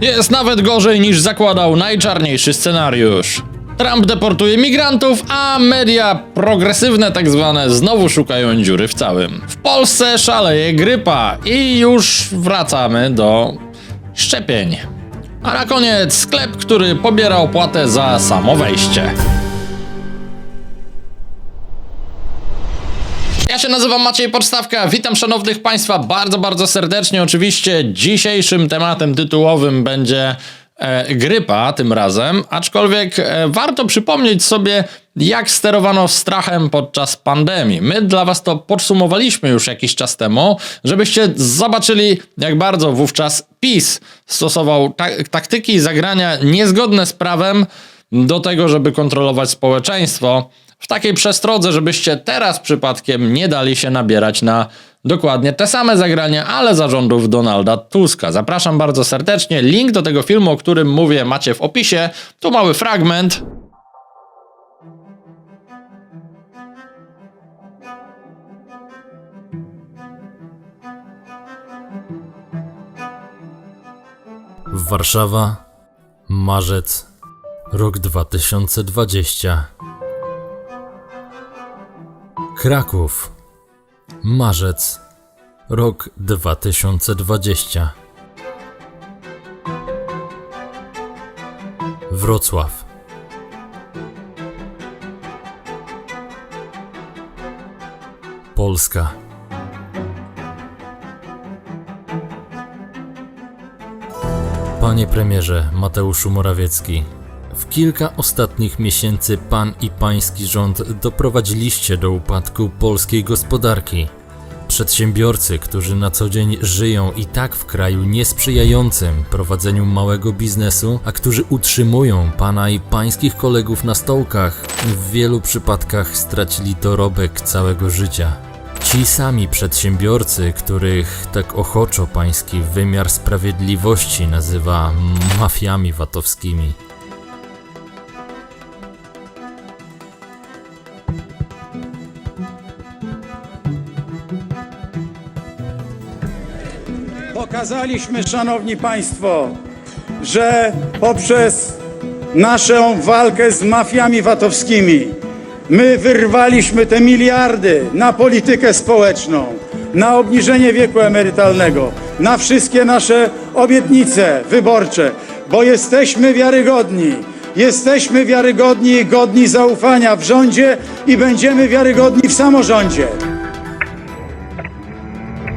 Jest nawet gorzej niż zakładał najczarniejszy scenariusz. Trump deportuje migrantów, a media progresywne tak zwane znowu szukają dziury w całym. W Polsce szaleje grypa i już wracamy do szczepień. A na koniec sklep, który pobiera opłatę za samo wejście. Ja się nazywam Maciej Podstawka, witam szanownych Państwa bardzo, bardzo serdecznie. Oczywiście dzisiejszym tematem tytułowym będzie e, grypa tym razem, aczkolwiek e, warto przypomnieć sobie, jak sterowano strachem podczas pandemii. My dla Was to podsumowaliśmy już jakiś czas temu, żebyście zobaczyli, jak bardzo wówczas PiS stosował ta- taktyki zagrania niezgodne z prawem do tego, żeby kontrolować społeczeństwo. W takiej przestrodze, żebyście teraz przypadkiem nie dali się nabierać na dokładnie te same zagrania, ale zarządów Donalda Tuska. Zapraszam bardzo serdecznie. Link do tego filmu, o którym mówię, macie w opisie. Tu mały fragment. Warszawa, marzec, rok 2020. Kraków, marzec, rok 2020. Wrocław, Polska. Panie premierze Mateuszu Morawiecki, kilka ostatnich miesięcy pan i pański rząd doprowadziliście do upadku polskiej gospodarki. Przedsiębiorcy, którzy na co dzień żyją i tak w kraju niesprzyjającym prowadzeniu małego biznesu, a którzy utrzymują pana i pańskich kolegów na stołkach, w wielu przypadkach stracili dorobek całego życia. Ci sami przedsiębiorcy, których tak ochoczo pański wymiar sprawiedliwości nazywa mafiami VAT-owskimi. Pokazaliśmy, szanowni państwo, że poprzez naszą walkę z mafiami VAT-owskimi my wyrwaliśmy te miliardy na politykę społeczną, na obniżenie wieku emerytalnego, na wszystkie nasze obietnice wyborcze, bo jesteśmy wiarygodni. Jesteśmy wiarygodni i godni zaufania w rządzie i będziemy wiarygodni w samorządzie.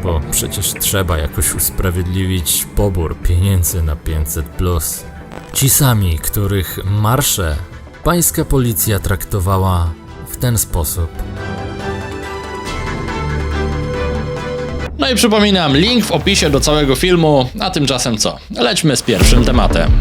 Bo przecież trzeba jakoś usprawiedliwić pobór pieniędzy na 500. Ci sami, których marsze pańska policja traktowała w ten sposób. No i przypominam, link w opisie do całego filmu, a tymczasem co? Lećmy z pierwszym tematem.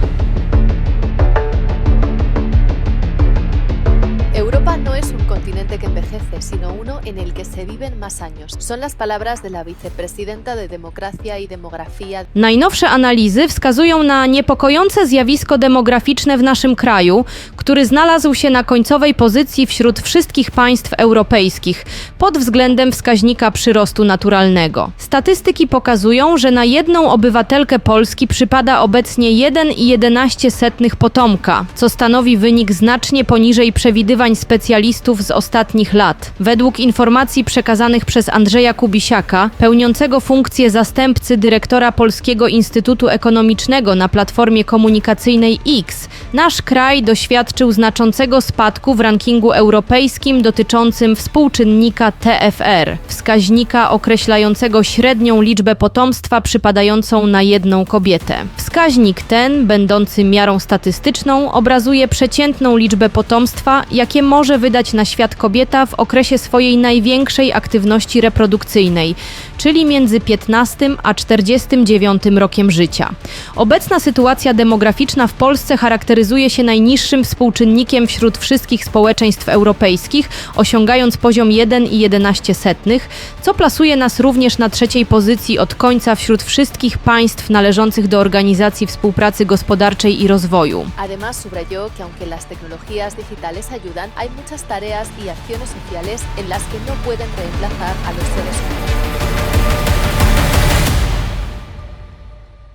Sino uno en el que se viven más años. Son las palabras de la vicepresidenta de Democracia y Demografía Najnowsze analizy wskazują na niepokojące zjawisko demograficzne w naszym kraju, który znalazł się na końcowej pozycji wśród wszystkich państw europejskich pod względem wskaźnika przyrostu naturalnego. Statystyki pokazują, że na jedną obywatelkę Polski przypada obecnie 1,11 potomka, co stanowi wynik znacznie poniżej przewidywań specjalistów z ostatnich lat. Według informacji przekazanych przez Andrzeja Kubisiaka, pełniącego funkcję zastępcy dyrektora Polskiego Instytutu Ekonomicznego na platformie komunikacyjnej X, nasz kraj doświadczył znaczącego spadku w rankingu europejskim dotyczącym współczynnika TFR, wskaźnika określającego średnią liczbę potomstwa przypadającą na jedną kobietę. Wskaźnik ten, będący miarą statystyczną, obrazuje przeciętną liczbę potomstwa, jakie może wydać na świat kobieta w okresie swojej największej aktywności reprodukcyjnej, czyli między 15 a 49 rokiem życia. Obecna sytuacja demograficzna w Polsce charakteryzuje się najniższym współczynnikiem wśród wszystkich społeczeństw europejskich, osiągając poziom 1,11, co plasuje nas również na trzeciej pozycji od końca wśród wszystkich państw należących do Organizacji Współpracy Gospodarczej i Rozwoju. Además, subrayó que aunque las tecnologías digitales ayudan, hay muchas tareas y acciones sociales en las que no pueden reemplazar a los seres humanos.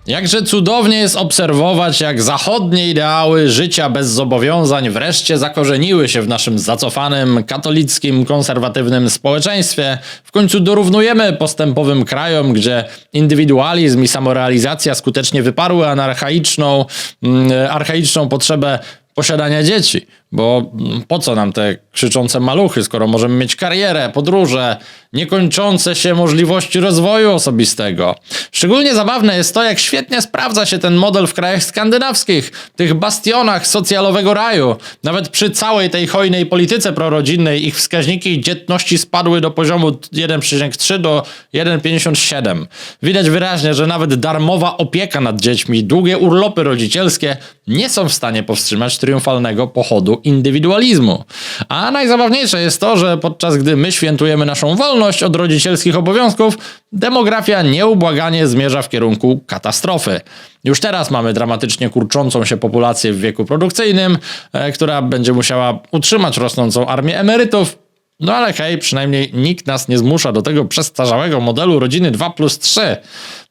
Jakże cudownie jest obserwować, jak zachodnie ideały życia bez zobowiązań wreszcie zakorzeniły się w naszym zacofanym, katolickim, konserwatywnym społeczeństwie. W końcu dorównujemy postępowym krajom, gdzie indywidualizm i samorealizacja skutecznie wyparły anarchaiczną, mm, archaiczną potrzebę posiadania dzieci. Bo po co nam te krzyczące maluchy, skoro możemy mieć karierę, podróże, niekończące się możliwości rozwoju osobistego. Szczególnie zabawne jest to, jak świetnie sprawdza się ten model w krajach skandynawskich, tych bastionach socjalowego raju. Nawet przy całej tej hojnej polityce prorodzinnej ich wskaźniki dzietności spadły do poziomu 1,3 do 1,57. Widać wyraźnie, że nawet darmowa opieka nad dziećmi, długie urlopy rodzicielskie nie są w stanie powstrzymać triumfalnego pochodu indywidualizmu. A najzabawniejsze jest to, że podczas gdy my świętujemy naszą wolność od rodzicielskich obowiązków, demografia nieubłaganie zmierza w kierunku katastrofy. Już teraz mamy dramatycznie kurczącą się populację w wieku produkcyjnym, e, która będzie musiała utrzymać rosnącą armię emerytów, no ale hej, przynajmniej nikt nas nie zmusza do tego przestarzałego modelu rodziny 2 plus 3.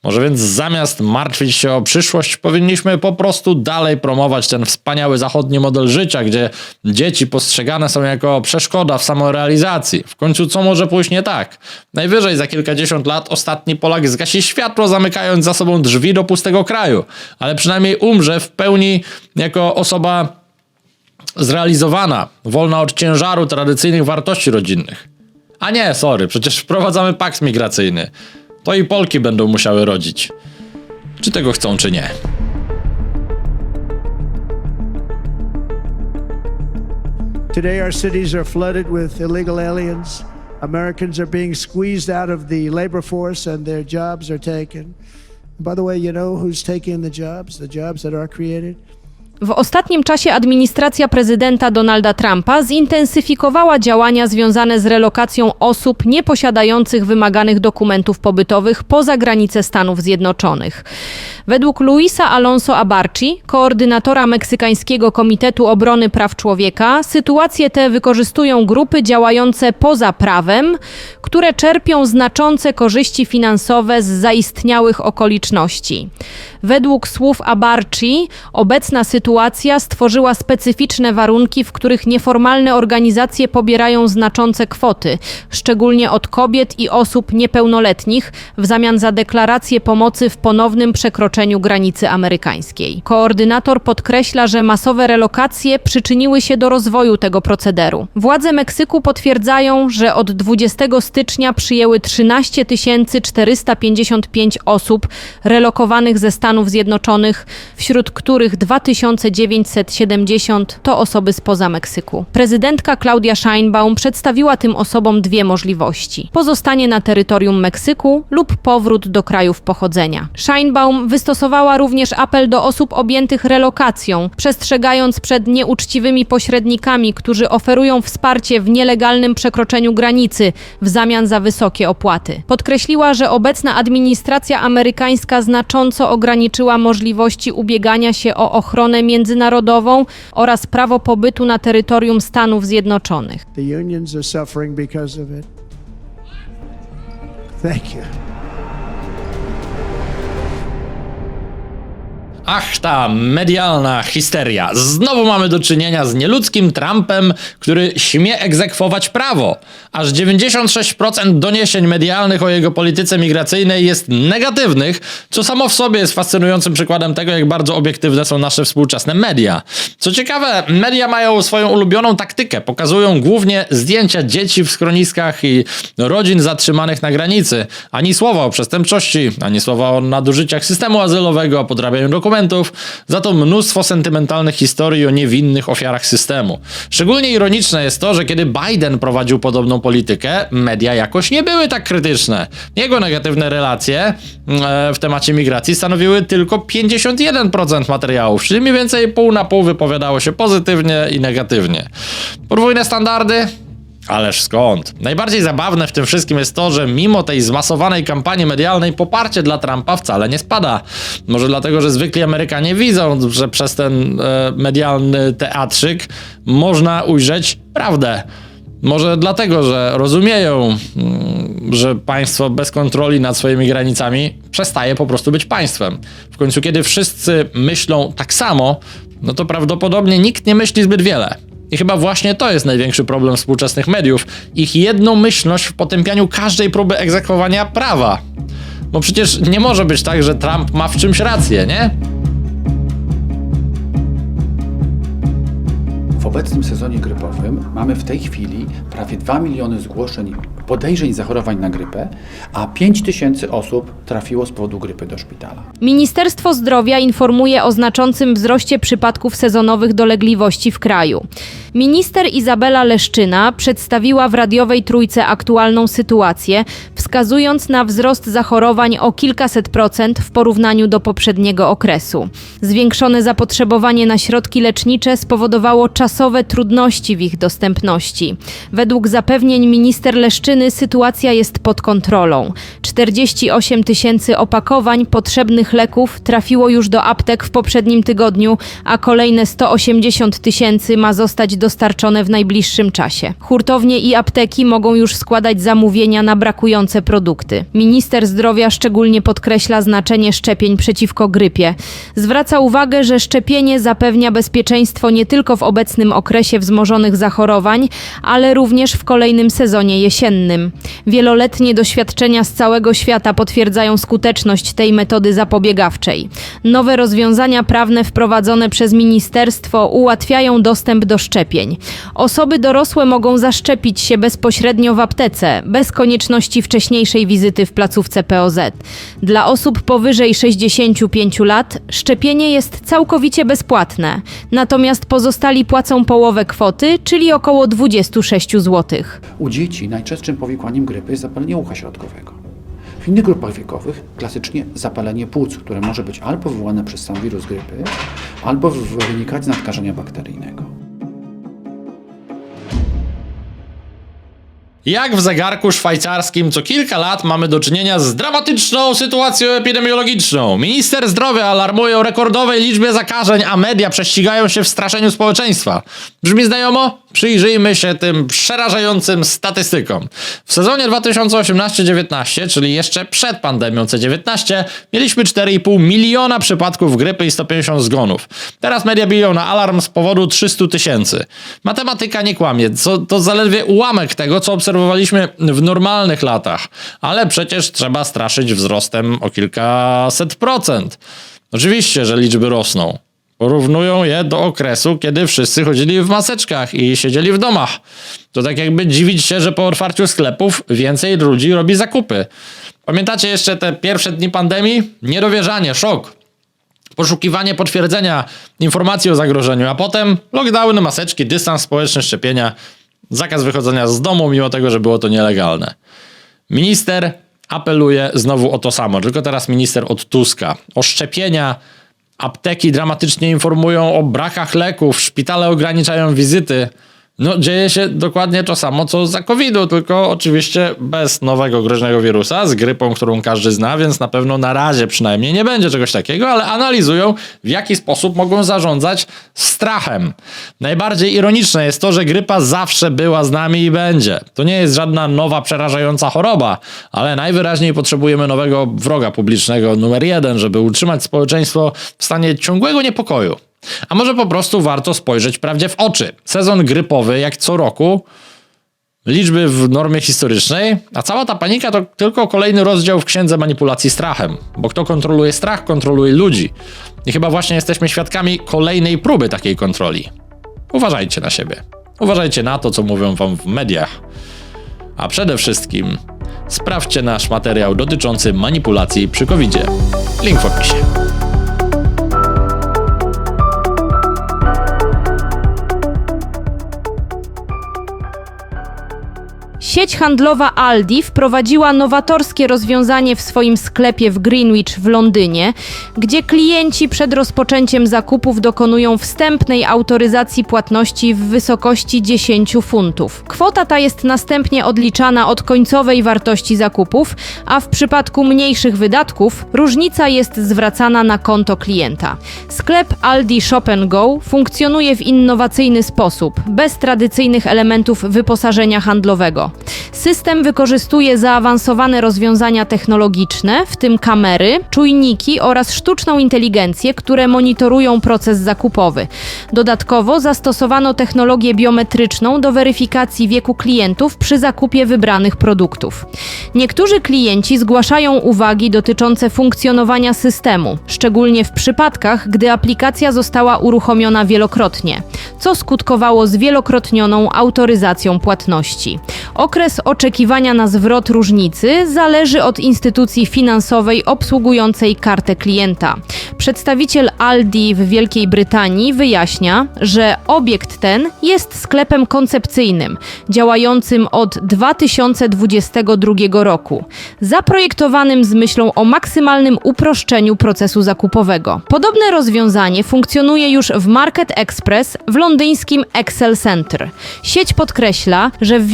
Może więc zamiast martwić się o przyszłość, powinniśmy po prostu dalej promować ten wspaniały zachodni model życia, gdzie dzieci postrzegane są jako przeszkoda w samorealizacji. W końcu co może pójść nie tak? Najwyżej za kilkadziesiąt lat ostatni Polak zgasi światło, zamykając za sobą drzwi do pustego kraju, ale przynajmniej umrze w pełni jako osoba zrealizowana, wolna od ciężaru tradycyjnych wartości rodzinnych. A nie, sorry, przecież wprowadzamy pakt migracyjny. To i Polki będą musiały rodzić. Czy tego chcą, czy nie. Today, our cities are flooded with illegal aliens. Americans are being squeezed out of the labor force and their jobs are taken. By the way, you know who's taking the jobs? The jobs that are created? W ostatnim czasie administracja prezydenta Donalda Trumpa zintensyfikowała działania związane z relokacją osób nieposiadających wymaganych dokumentów pobytowych poza granice Stanów Zjednoczonych. Według Luisa Alonso Abarci, koordynatora Meksykańskiego Komitetu Obrony Praw Człowieka, sytuacje te wykorzystują grupy działające poza prawem, które czerpią znaczące korzyści finansowe z zaistniałych okoliczności. Według słów Abarci, obecna sytuacja stworzyła specyficzne warunki, w których nieformalne organizacje pobierają znaczące kwoty, szczególnie od kobiet i osób niepełnoletnich, w zamian za deklaracje pomocy w ponownym przekroczeniu granicy amerykańskiej. Koordynator podkreśla, że masowe relokacje przyczyniły się do rozwoju tego procederu. Władze Meksyku potwierdzają, że od 20 stycznia przyjęły 13 455 osób relokowanych ze Stanów Zjednoczonych, wśród których 2970 to osoby spoza Meksyku. Prezydentka Claudia Scheinbaum przedstawiła tym osobom dwie możliwości: pozostanie na terytorium Meksyku lub powrót do krajów pochodzenia. Scheinbaum wystosowała również apel do osób objętych relokacją, przestrzegając przed nieuczciwymi pośrednikami, którzy oferują wsparcie w nielegalnym przekroczeniu granicy w zamian za wysokie opłaty. Podkreśliła, że obecna administracja amerykańska znacząco ograniczyła możliwości ubiegania się o ochronę międzynarodową oraz prawo pobytu na terytorium Stanów Zjednoczonych. The unions are suffering because of it. Thank you. Ach, ta medialna histeria. Znowu mamy do czynienia z nieludzkim Trumpem, który śmie egzekwować prawo. Aż 96% doniesień medialnych o jego polityce migracyjnej jest negatywnych, co samo w sobie jest fascynującym przykładem tego, jak bardzo obiektywne są nasze współczesne media. Co ciekawe, media mają swoją ulubioną taktykę. Pokazują głównie zdjęcia dzieci w schroniskach i rodzin zatrzymanych na granicy. Ani słowa o przestępczości, ani słowa o nadużyciach systemu azylowego, podrabianiu dokumentów. Za to mnóstwo sentymentalnych historii o niewinnych ofiarach systemu. Szczególnie ironiczne jest to, że kiedy Biden prowadził podobną politykę, media jakoś nie były tak krytyczne. Jego negatywne relacje e, w temacie migracji stanowiły tylko 51% materiałów, czyli mniej więcej pół na pół wypowiadało się pozytywnie i negatywnie. Podwójne standardy? Ależ skąd? Najbardziej zabawne w tym wszystkim jest to, że mimo tej zmasowanej kampanii medialnej poparcie dla Trumpa wcale nie spada. Może dlatego, że zwykli Amerykanie widzą, że przez ten e, medialny teatrzyk można ujrzeć prawdę. Może dlatego, że rozumieją, mm, że państwo bez kontroli nad swoimi granicami przestaje po prostu być państwem. W końcu, kiedy wszyscy myślą tak samo, no to prawdopodobnie nikt nie myśli zbyt wiele. I chyba właśnie to jest największy problem współczesnych mediów ich jednomyślność w potępianiu każdej próby egzekwowania prawa. Bo przecież nie może być tak, że Trump ma w czymś rację, nie? W obecnym sezonie grypowym mamy w tej chwili prawie 2 miliony zgłoszeń podejrzeń zachorowań na grypę, a 5 tysięcy osób trafiło z powodu grypy do szpitala. Ministerstwo Zdrowia informuje o znaczącym wzroście przypadków sezonowych dolegliwości w kraju. Minister Izabela Leszczyna przedstawiła w radiowej trójce aktualną sytuację, wskazując na wzrost zachorowań o kilkaset procent w porównaniu do poprzedniego okresu. Zwiększone zapotrzebowanie na środki lecznicze spowodowało czasowe trudności w ich dostępności. Według zapewnień minister Leszczyny sytuacja jest pod kontrolą. 48 tysięcy opakowań potrzebnych leków trafiło już do aptek w poprzednim tygodniu, a kolejne 180 tysięcy ma zostać dostarczone w najbliższym czasie. Hurtownie i apteki mogą już składać zamówienia na brakujące produkty. Minister zdrowia szczególnie podkreśla znaczenie szczepień przeciwko grypie. Zwraca uwagę, że szczepienie zapewnia bezpieczeństwo nie tylko w obecnym okresie wzmożonych zachorowań, ale również w kolejnym sezonie jesiennym. Wieloletnie doświadczenia z całego świata potwierdzają skuteczność tej metody zapobiegawczej. Nowe rozwiązania prawne wprowadzone przez ministerstwo ułatwiają dostęp do szczepień. Osoby dorosłe mogą zaszczepić się bezpośrednio w aptece, bez konieczności wcześniejszej wizyty w placówce POZ. Dla osób powyżej 65 lat szczepienie jest całkowicie bezpłatne, natomiast pozostali płacą połowę kwoty, czyli około 26 zł. U dzieci najczęstszym powikłaniem grypy jest zapalenie ucha środkowego. W innych grupach wiekowych klasycznie zapalenie płuc, które może być albo wywołane przez sam wirus grypy, albo wynikać z nadkażenia bakteryjnego. Jak w zegarku szwajcarskim co kilka lat mamy do czynienia z dramatyczną sytuacją epidemiologiczną. Minister zdrowia alarmuje o rekordowej liczbie zakażeń, a media prześcigają się w straszeniu społeczeństwa. Brzmi znajomo? Przyjrzyjmy się tym przerażającym statystykom. W sezonie 2018-19, czyli jeszcze przed pandemią C19, mieliśmy 4,5 miliona przypadków grypy i 150 zgonów. Teraz media biją na alarm z powodu 300 tysięcy. Matematyka nie kłamie, co, to zaledwie ułamek tego, co obserwowaliśmy w normalnych latach. Ale przecież trzeba straszyć wzrostem o kilkaset procent. Oczywiście, że liczby rosną. Porównują je do okresu, kiedy wszyscy chodzili w maseczkach i siedzieli w domach. To tak jakby dziwić się, że po otwarciu sklepów więcej ludzi robi zakupy. Pamiętacie jeszcze te pierwsze dni pandemii? Niedowierzanie, szok. Poszukiwanie potwierdzenia informacji o zagrożeniu, a potem lockdown, maseczki, dystans społeczny, szczepienia, zakaz wychodzenia z domu, mimo tego, że było to nielegalne. Minister apeluje znowu o to samo, tylko teraz minister od Tuska. O szczepienia, apteki dramatycznie informują o brakach leków, szpitale ograniczają wizyty. No, dzieje się dokładnie to samo, co za COVID-u, tylko oczywiście bez nowego groźnego wirusa, z grypą, którą każdy zna, więc na pewno na razie przynajmniej nie będzie czegoś takiego, ale analizują, w jaki sposób mogą zarządzać strachem. Najbardziej ironiczne jest to, że grypa zawsze była z nami i będzie. To nie jest żadna nowa, przerażająca choroba, ale najwyraźniej potrzebujemy nowego wroga publicznego numer jeden, żeby utrzymać społeczeństwo w stanie ciągłego niepokoju. A może po prostu warto spojrzeć prawdzie w oczy. Sezon grypowy, jak co roku, liczby w normie historycznej, a cała ta panika to tylko kolejny rozdział w księdze manipulacji strachem. Bo kto kontroluje strach, kontroluje ludzi. I chyba właśnie jesteśmy świadkami kolejnej próby takiej kontroli. Uważajcie na siebie. Uważajcie na to, co mówią wam w mediach. A przede wszystkim sprawdźcie nasz materiał dotyczący manipulacji przy covid. Link w opisie. Sieć handlowa Aldi wprowadziła nowatorskie rozwiązanie w swoim sklepie w Greenwich w Londynie, gdzie klienci przed rozpoczęciem zakupów dokonują wstępnej autoryzacji płatności w wysokości 10 funtów. Kwota ta jest następnie odliczana od końcowej wartości zakupów, a w przypadku mniejszych wydatków różnica jest zwracana na konto klienta. Sklep Aldi Shop Go funkcjonuje w innowacyjny sposób, bez tradycyjnych elementów wyposażenia handlowego. System wykorzystuje zaawansowane rozwiązania technologiczne, w tym kamery, czujniki oraz sztuczną inteligencję, które monitorują proces zakupowy. Dodatkowo zastosowano technologię biometryczną do weryfikacji wieku klientów przy zakupie wybranych produktów. Niektórzy klienci zgłaszają uwagi dotyczące funkcjonowania systemu, szczególnie w przypadkach, gdy aplikacja została uruchomiona wielokrotnie, co skutkowało zwielokrotnioną autoryzacją płatności. Okres oczekiwania na zwrot różnicy zależy od instytucji finansowej obsługującej kartę klienta. Przedstawiciel Aldi w Wielkiej Brytanii wyjaśnia, że obiekt ten jest sklepem koncepcyjnym, działającym od 2022 roku, zaprojektowanym z myślą o maksymalnym uproszczeniu procesu zakupowego. Podobne rozwiązanie funkcjonuje już w Market Express w londyńskim Excel Center. Sieć podkreśla, że w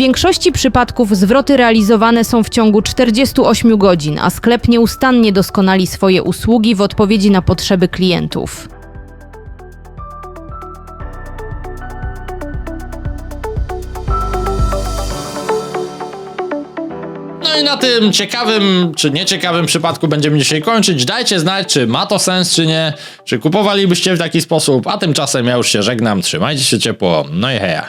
przypadków zwroty realizowane są w ciągu 48 godzin, a sklep nieustannie doskonali swoje usługi w odpowiedzi na potrzeby klientów. No i na tym ciekawym czy nieciekawym przypadku będziemy dzisiaj kończyć. Dajcie znać, czy ma to sens, czy nie. Czy kupowalibyście w taki sposób. A tymczasem ja już się żegnam. Trzymajcie się ciepło. No i heja.